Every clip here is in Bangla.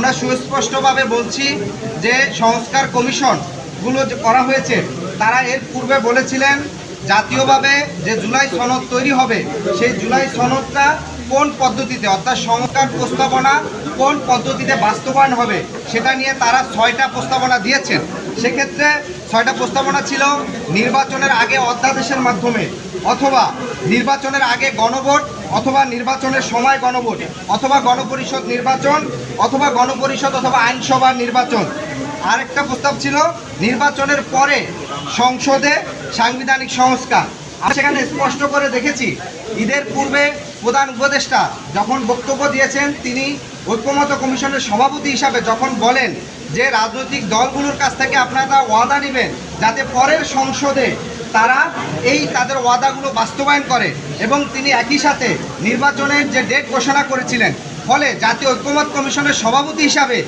আমরা সুস্পষ্টভাবে বলছি যে সংস্কার কমিশনগুলো যে করা হয়েছে, তারা এর পূর্বে বলেছিলেন জাতীয়ভাবে যে জুলাই সনদ তৈরি হবে, সেই জুলাই সনদটা কোন পদ্ধতিতে, অর্থাৎ সংস্কার প্রস্তাবনা কোন পদ্ধতিতে বাস্তবায়ন হবে, সেটা নিয়ে তারা ছয়টা প্রস্তাবনা দিয়েছেন। সেক্ষেত্রে ছয়টা প্রস্তাবনা ছিল নির্বাচনের আগে অধ্যাদেশের মাধ্যমে, অথবা নির্বাচনের আগে গণভোট অথবা নির্বাচনের সময় গণভোট, অথবা গণপরিষদ নির্বাচন, অথবা গণপরিষদ অথবা আইনসভার নির্বাচন। আরেকটা প্রস্তাব ছিল, নির্বাচনের পরে সংসদে সাংবিধানিক সংস্কার। আমরা সেখানে স্পষ্ট করে দেখেছি, ঈদের পূর্বে প্রধান উপদেষ্টা যখন বক্তব্য দিয়েছেন, তিনি ঐক্যমত কমিশনের সভাপতি হিসাবে যখন বলেন যে রাজনৈতিক দলগুলোর কাছ থেকে আপনারা ওয়াদা নেবেন যাতে পরের সংসদে তারা এই তাদের ওয়াদাগুলো বাস্তবায়ন করে এবং তিনি একই সাথে নির্বাচনের যে ডেট ঘোষণা করেছিলেন, ফলে জাতীয় ঐক্যমত কমিশনের সভাপতি হিসাবে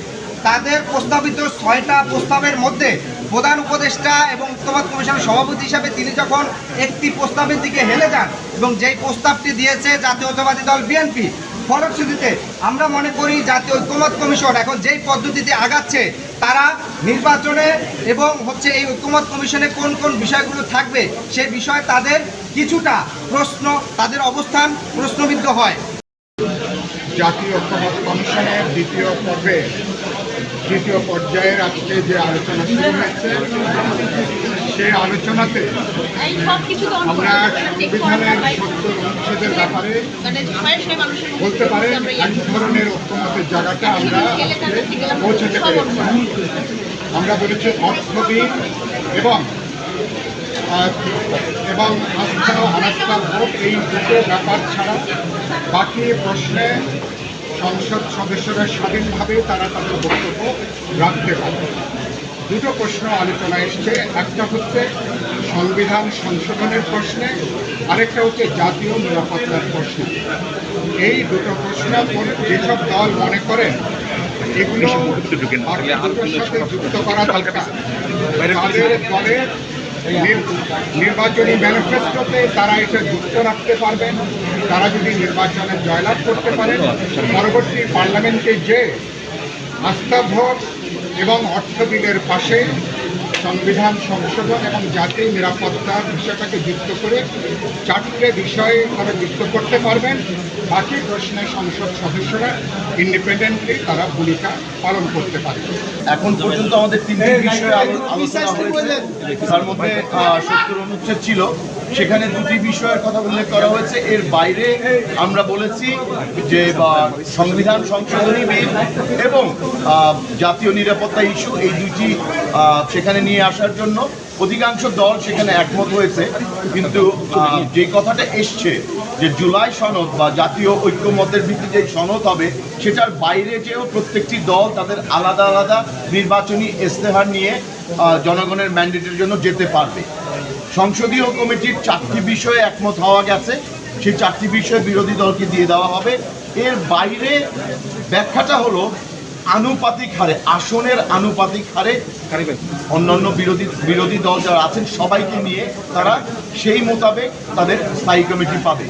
তাদের প্রস্তাবিত ছয়টা প্রস্তাবের মধ্যে প্রধান উপদেষ্টা এবং ঐক্যমত কমিশনের সভাপতি হিসাবে তিনি যখন একটি প্রস্তাবের দিকে হেলে যান এবং যেই প্রস্তাবটি দিয়েছে জাতীয়তাবাদী দল বিএনপি ফলশ্রুতিতে আমরা মনে করি জাতীয় ঐক্যমত কমিশন এখন যেই পদ্ধতিতে আগাচ্ছে, তারা নির্বাচনে এবং হচ্ছে এই ঐক্যমত কমিশনে কোন কোন বিষয়গুলো থাকবে, সে বিষয়ে তাদের কিছুটা প্রশ্ন, তাদের অবস্থান প্রশ্নবিদ্ধ হয়। জাতীয় ঐক্যমত কমিশনের দ্বিতীয় পর্বে, দ্বিতীয় পর্যায়ের আজকে যে আলোচনা শুরু হয়েছে সেই আলোচনাতে আমরা সংবিধানের সত্তর অনুচ্ছেদের ব্যাপারে মানে মানুষের মধ্যে বলতে আমরা ইয়ে এক ধরনের ঐক্যমতের জায়গাটা আমরা পৌঁছাতে পেরেছি। আমরা বলেছি অর্থবিদ এবং এবং আস্থা অনাস্থা ভোট এই দুটো ব্যাপার ছাড়া বাকি প্রশ্নে সংসদ সদস্যরা স্বাধীনভাবে তারা তাদের বক্তব্য রাখতে পারে দুটো প্রশ্ন আলোচনা এসছে। একটা হচ্ছে সংবিধান সংশোধনের প্রশ্নে আরেকটা হচ্ছে জাতীয় নিরাপত্তার প্রশ্নে। এই দুটো প্রশ্ন যেসব দল মনে করেন এগুলো সাথে যুক্ত করা দরকার। তাদের দলের নির- নির্বাচনী ম্যানিফেস্টোতে তারা এটা যুক্ত রাখতে পারবেন। তারা যদি নির্বাচনে জয়লাভ করতে পারেন পরবর্তী পার্লামেন্টে যে আস্থা ভোট এবং অর্থ বিলের পাশে সংবিধান সংশোধন এবং জাতির নিরাপত্তা বিষয়টাকে যুক্ত করে চারটে বিষয়ে তারা যুক্ত করতে পারবেন। বাকি প্রশ্নে সংসদ সদস্যরা ইন্ডিপেন্ডেন্টলি তারা ভূমিকা পালন করতে পারবে এখন পর্যন্ত আমাদের তিনটি বিষয়ে আলোচনা হয়েছে। তার মধ্যে সত্তর অনুচ্ছেদ ছিল। সেখানে দুটি বিষয়ের কথা উল্লেখ করা হয়েছে। এর বাইরে আমরা বলেছি যে সংবিধান সংশোধনী বিল এবং জাতীয় নিরাপত্তা ইস্যু এই দুটি সেখানে নিয়ে আসার জন্য অধিকাংশ দল সেখানে একমত হয়েছে। কিন্তু যে কথাটা এসছে যে জুলাই সনদ বা জাতীয় ঐক্যমতের ভিত্তিতে সনদ হবে, সেটার বাইরে যেও প্রত্যেকটি দল তাদের আলাদা আলাদা নির্বাচনী ইস্তেহার নিয়ে জনগণের ম্যান্ডেটের জন্য যেতে পারবে। সংসদীয় কমিটির চারটি বিষয়ে একমত হওয়া গেছে। সেই চারটি বিষয়ে বিরোধী দলকে দিয়ে দেওয়া হবে। এর বাইরে ব্যাখ্যাটা হলো আনুপাতিক হারে, আসনের আনুপাতিক হারে অন্যান্য বিরোধী বিরোধী দল যারা আছেন, সবাইকে নিয়ে তারা সেই মোতাবেক তাদের স্থায়ী কমিটি পাবে।